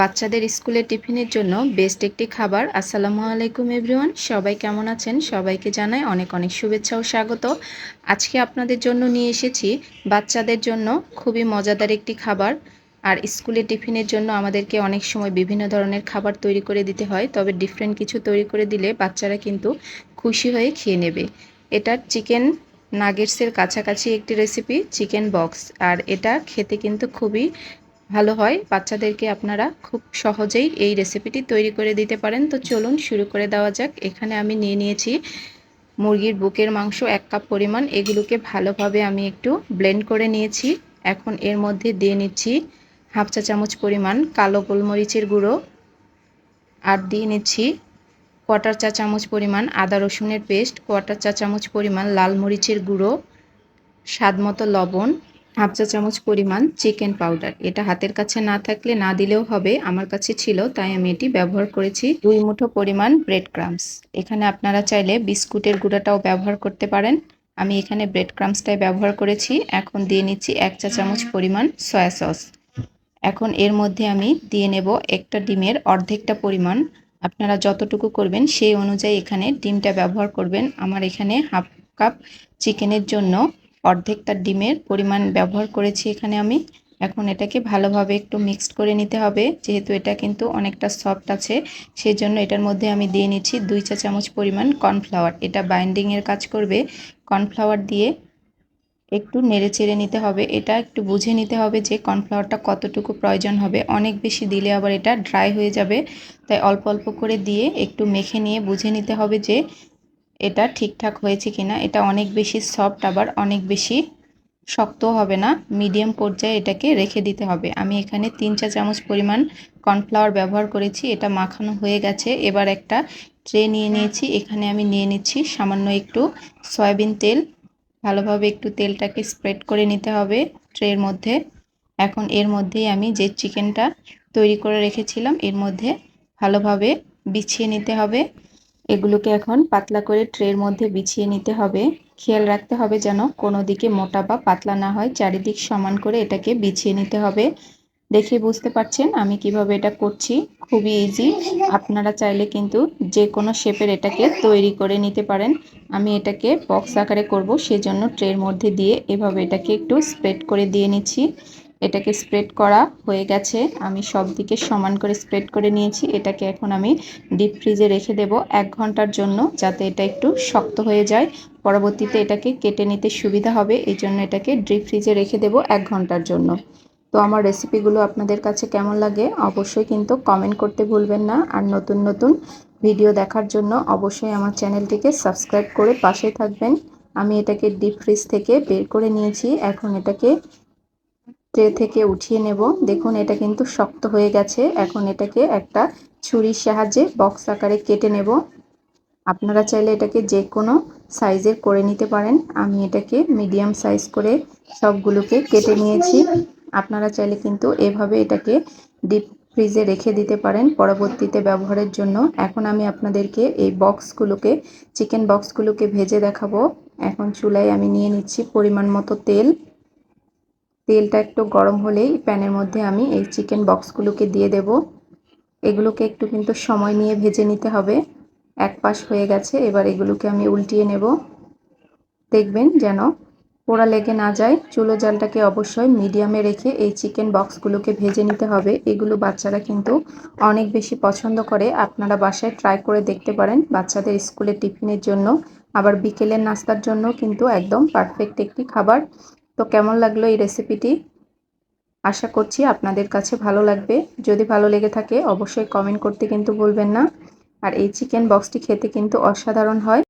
বাচ্চাদের স্কুলের টিফিনের জন্য বেস্ট একটি খাবার। আসসালামু আলাইকুম, এভরিওয়ান। সবাই কেমন আছেন? সবাইকে জানাই অনেক অনেক শুভেচ্ছা ও স্বাগত। আজকে আপনাদের জন্য নিয়ে এসেছি বাচ্চাদের জন্য খুবই মজাদার একটি খাবার। আর স্কুলের টিফিনের জন্য আমাদেরকে অনেক সময় বিভিন্ন ধরনের খাবার তৈরি করে দিতে হয়, তবে ডিফারেন্ট কিছু তৈরি করে দিলে বাচ্চারা কিন্তু খুশি হয়ে খেয়ে নেবে। এটা চিকেন নাগেটসের কাছাকাছি একটি রেসিপি চিকেন বক্স। আর এটা খেতে কিন্তু খুবই ভালো হয়। বাচ্চাদেরকে আপনারা খুব সহজেই এই রেসিপিটি তৈরি করে দিতে পারেন। তো চলুন শুরু করে দেওয়া যাক। এখানে আমি নিয়ে নিয়েছি মুরগির বুকের মাংস এক কাপ পরিমাণ। এগুলোকে ভালোভাবে আমি একটু ব্লেন্ড করে নিয়েছি। এখন এর মধ্যে দিয়ে নিচ্ছি হাফ চা চামচ পরিমাণ কালো গোলমরিচের গুঁড়ো। আর দিয়ে নিচ্ছি কোয়াটার চা চামচ পরিমাণ আদা রসুনের পেস্ট কোয়াটার চা চামচ পরিমাণ লাল মরিচের গুঁড়ো স্বাদ মতো লবণ হাফ চা চামচ পরিমাণ চিকেন পাউডার। এটা হাতের কাছে না থাকলে না দিলেও হবে, আমার কাছে ছিল, তাই আমি এটি ব্যবহার করেছি। দুই মুঠো পরিমাণ ব্রেড ক্রামস এখানে আপনারা চাইলে বিস্কুটের গুঁড়াটাও ব্যবহার করতে পারেন। আমি এখানে ব্রেড ক্রামসটাই ব্যবহার করেছি। এখন দিয়ে নিচ্ছি এক চা চামচ পরিমাণ সয়া সস এখন এর মধ্যে আমি দিয়ে নেব একটা ডিমের অর্ধেকটা পরিমাণ। আপনারা যতটুকু করবেন সেই অনুযায়ী এখানে ডিমটা ব্যবহার করবেন। আমার এখানে হাফ কাপ চিকেনের জন্য অর্ধেকটা ডিমের পরিমাণ ব্যবহার করেছি এখানে আমি। এখন এটাকে ভালোভাবে একটু মিক্সড করে নিতে হবে। যেহেতু এটা কিন্তু অনেকটা সফট আছে সেই জন্য এটার মধ্যে আমি দিয়ে নিচ্ছি দুই চা চামচ পরিমাণ কর্নফ্লাওয়ার এটা বাইন্ডিংয়ের কাজ করবে। কর্নফ্লাওয়ার দিয়ে একটু নেড়ে চেড়ে নিতে হবে। এটা একটু বুঝে নিতে হবে যে কর্নফ্লাওয়ারটা কতটুকু প্রয়োজন হবে। অনেক বেশি দিলে আবার এটা ড্রাই হয়ে যাবে। তাই অল্প অল্প করে দিয়ে একটু মেখে নিয়ে বুঝে নিতে হবে যে এটা ঠিকঠাক হয়েছে কিনা, এটা অনেক বেশি সফট, আবার অনেক বেশি শক্ত হবে না। মিডিয়াম পর্যায়ে এটাকে রেখে দিতে হবে। আমি এখানে তিন চা চামচ পরিমাণ কর্নফ্লাওয়ার ব্যবহার করেছি, এটা মাখানো হয়ে গেছে। এবার একটা ট্রে নিয়ে নিয়েছি, এখানে আমি নিয়ে নিচ্ছি সামান্য একটু সয়াবিন তেল। ভালোভাবে একটু তেলটাকে স্প্রেড করে নিতে হবে ট্রের মধ্যে। এখন এর মধ্যেই আমি যে চিকেনটা তৈরি করে রেখেছিলাম, এর মধ্যে ভালোভাবে বিছিয়ে নিতে হবে। এগুলোকে এখন পাতলা করে ট্রের মধ্যে বিছিয়ে নিতে হবে। খেয়াল রাখতে হবে যেন কোনো দিকে মোটা বা পাতলা না হয়, চারিদিক সমান করে এটাকে বিছিয়ে নিতে হবে। দেখে বুঝতে পারছেন আমি কীভাবে এটা করছি? খুবই ইজি আপনারা চাইলে কিন্তু যে কোনো শেপের এটাকে তৈরি করে নিতে পারেন। আমি এটাকে বক্স আকারে করব, সেজন্য ট্রের মধ্যে দিয়ে এভাবে এটাকে একটু স্প্রেড করে দিয়ে নিচ্ছি। এটাকে স্প্রেড করা হয়ে গেছে। আমি সব দিকে সমান করে স্প্রেড করে নিয়েছি। এটাকে এখন আমি ডিপ ফ্রিজে রেখে দেব এক ঘণ্টার জন্য যাতে এটা একটু শক্ত হয়ে যায়। পরবর্তীতে এটাকে কেটে নিতে সুবিধা হবে, এই জন্য এটাকে ডিপ ফ্রিজে রেখে দেব এক ঘণ্টার জন্য। তো আমার রেসিপিগুলো আপনাদের কাছে কেমন লাগে অবশ্যই কিন্তু কমেন্ট করতে ভুলবেন না। আর নতুন নতুন ভিডিও দেখার জন্য অবশ্যই আমার চ্যানেলটিকে সাবস্ক্রাইব করে পাশে থাকবেন। আমি এটাকে ডিপ ফ্রিজ থেকে বের করে নিয়েছি। এখন এটাকে ট্রে থেকে উঠিয়ে নেব। দেখুন, এটা কিন্তু শক্ত হয়ে গেছে। এখন এটাকে একটা ছুরির সাহায্যে বক্স আকারে কেটে নেব। আপনারা চাইলে এটাকে যে কোনো সাইজের করে নিতে পারেন। আমি এটাকে মিডিয়াম সাইজ করে সবগুলোকে কেটে নিয়েছি। আপনারা চাইলে কিন্তু এভাবে এটাকে ডিপ ফ্রিজে রেখে দিতে পারেন পরবর্তীতে ব্যবহারের জন্য। এখন আমি আপনাদেরকে এই বক্সগুলোকে চিকেন বক্সগুলোকে ভেজে দেখাবো। এখন চুলায় আমি নিয়ে নিচ্ছি পরিমাণ মতো তেল। তেলটা একটু গরম হলেই প্যানের মধ্যে আমি এই চিকেন বক্সগুলোকে দিয়ে দেব। এগুলোকে একটু কিন্তু সময় নিয়ে ভেজে নিতে হবে। এক পাশ হয়ে গেছে, এবার এগুলোকে আমি উল্টিয়ে নেব। দেখবেন যেন পোড়া লেগে না যায়। চুলো জালটাকে অবশ্যই মিডিয়ামে রেখে এই চিকেন বক্সগুলোকে ভেজে নিতে হবে। এগুলো বাচ্চারা কিন্তু অনেক বেশি পছন্দ করে। আপনারা বাসায় ট্রাই করে দেখতে পারেন। বাচ্চাদের স্কুলের টিফিনের জন্য, আবার বিকেলের নাস্তার জন্য কিন্তু একদম পারফেক্ট একটি খাবার। তো কেমন লাগল এই রেসিপিটি আশা করছি আপনাদের কাছে ভালো লাগবে। যদি ভালো লেগে থাকে, অবশ্যই কমেন্ট করতে কিন্তু ভুলবেন না। আর এই চিকেন বক্সটি খেতে কিন্তু অসাধারণ হয়।